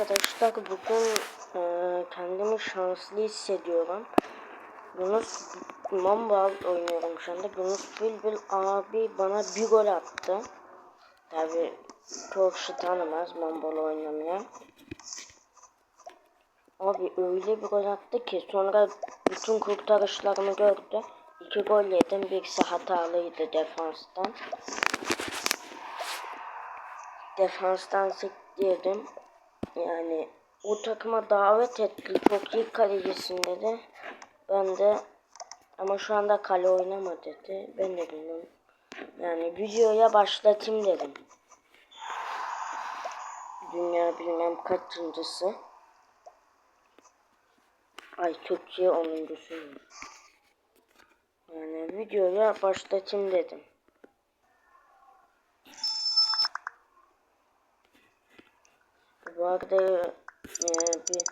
Arkadaşlar bugün e, kendimi şanslı hissediyorum. Yunus Mamba oynuyorum şu anda. Yunus Bülbül abi bana bir gol attı. Tabi çok kişi tanımaz Mamba'lı oynamaya. Abi öyle bir gol attı ki sonra bütün kurtarışlarımı gördü. İki gol yedim. Birisi hatalıydı defanstan. Defanstan sektirdim. Yani o takıma davet etti. Çok iyi kalecisin dedi. Ben de ama şu anda kale oynama dedi. Ben de bilmiyorum. Yani videoya başlatayım dedim. Dünya bilmem kaçıncısı. Ay Türkiye onuncusu. Yani videoya başlatayım dedim. Bu arada e, bir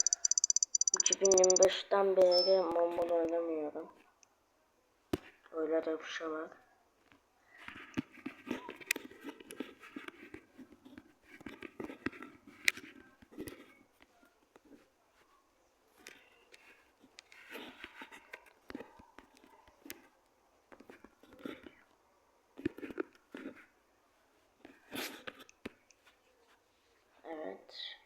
2025'ten beri Mombol oynamıyorum. Öyle de bir şey var. Evet.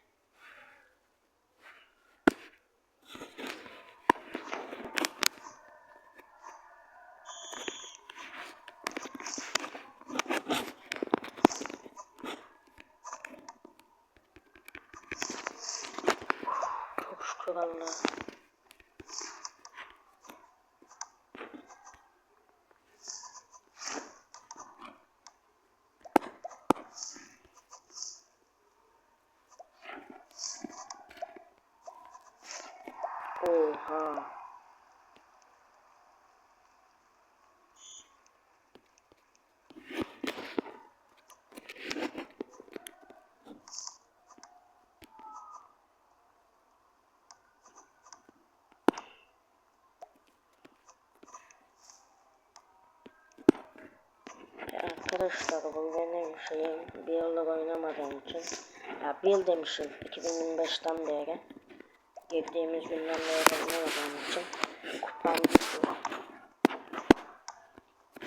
Çok şükür Allah'a. Oha. Ya Arkadaşlar bu benim şeyim bir yıllık oynamadığım için ya bir yıl demişim 2025'ten beri girdiğimiz günden beri oynamadığım için kupam düştü.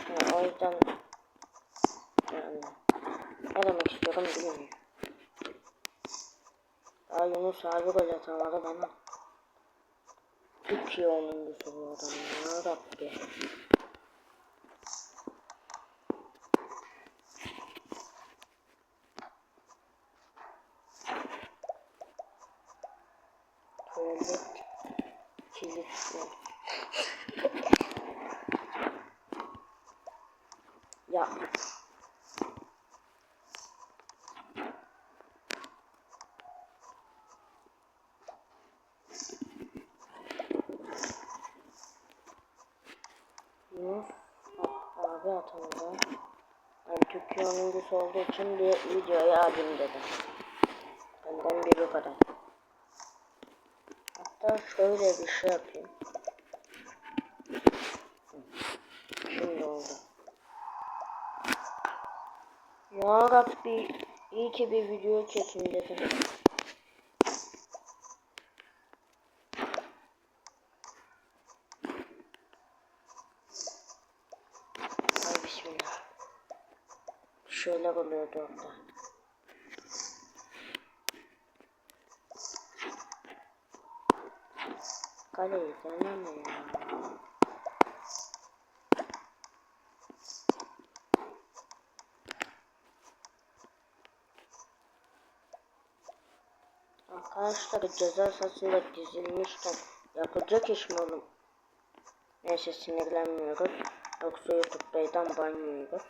Ya, o yüzden yani ne demek istiyorum bilmiyorum. Aa Yunus abi gol atamadı bana. Türkiye onuncusu bu adam ya Rabbi. Ya. Yunus abi atamadı. Ben Türkiye oyuncusu olduğu için bir videoya abim dedim. Benden biri bu kadar. Hatta şöyle bir şey yapayım. Şimdi oldu. Ya Rabbi iyi ki bir video çekeyim dedim. Ay bismillah. Şeyler oluyordu orada. Kaleyi deneme Arkadaşlar ceza sahasında dizilmişken yapacak iş mi oğlum? Neyse sinirlenmiyoruz. Yoksa YouTube Bey'den ban yiyoruz.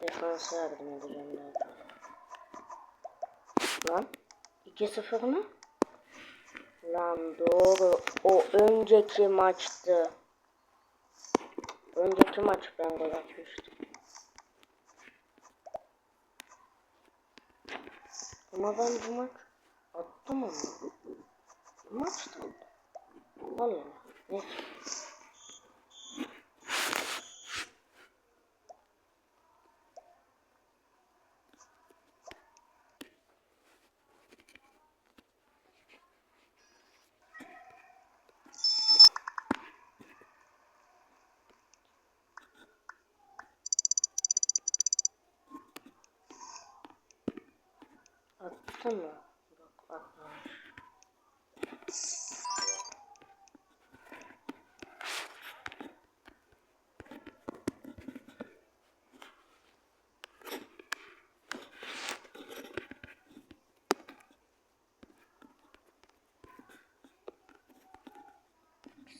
Defansa yardım edeceğim çok. Lan 2-0 mı? Lan doğru. O önceki maçtı. Önceki maç ben gol atmıştım. Ama ben bu maç attım ama. Bu maçta attım. Allah Allah. Neyse. Attın mı? Yok atmamış.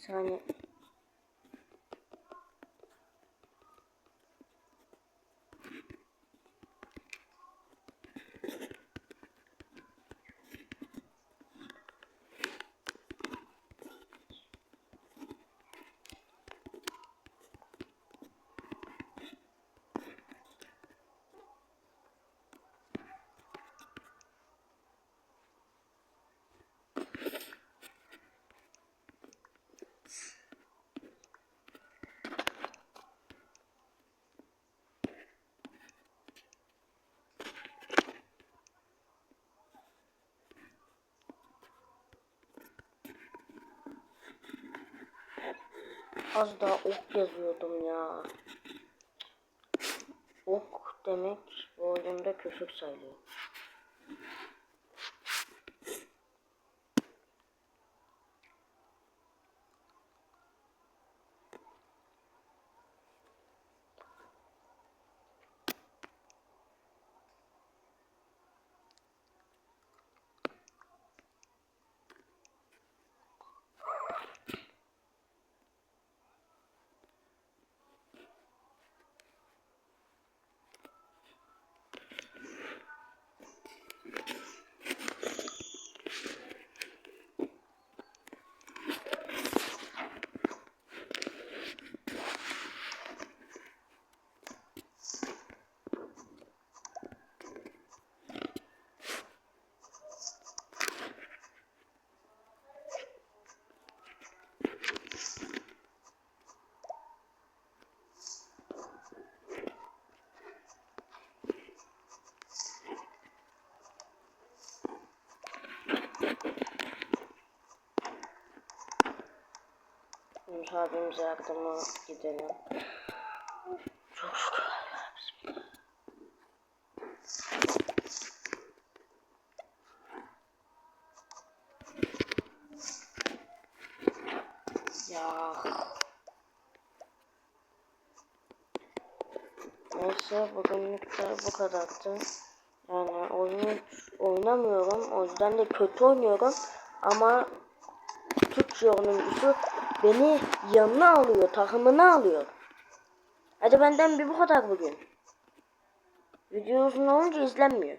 Saniye. Az daha ok yazıyordum ya. Ok demek bu oyunda küfür sayılıyor. Abimize yardıma gidelim. Ya. Neyse bugünlük de bu kadardı. Yani oyunu oynamıyorum. O yüzden de kötü oynuyorum. Ama Türkçe oyuncusu beni yanına alıyor, takımına alıyor. Hadi benden bir bu kadar bugün. Video uzun olunca izlenmiyor.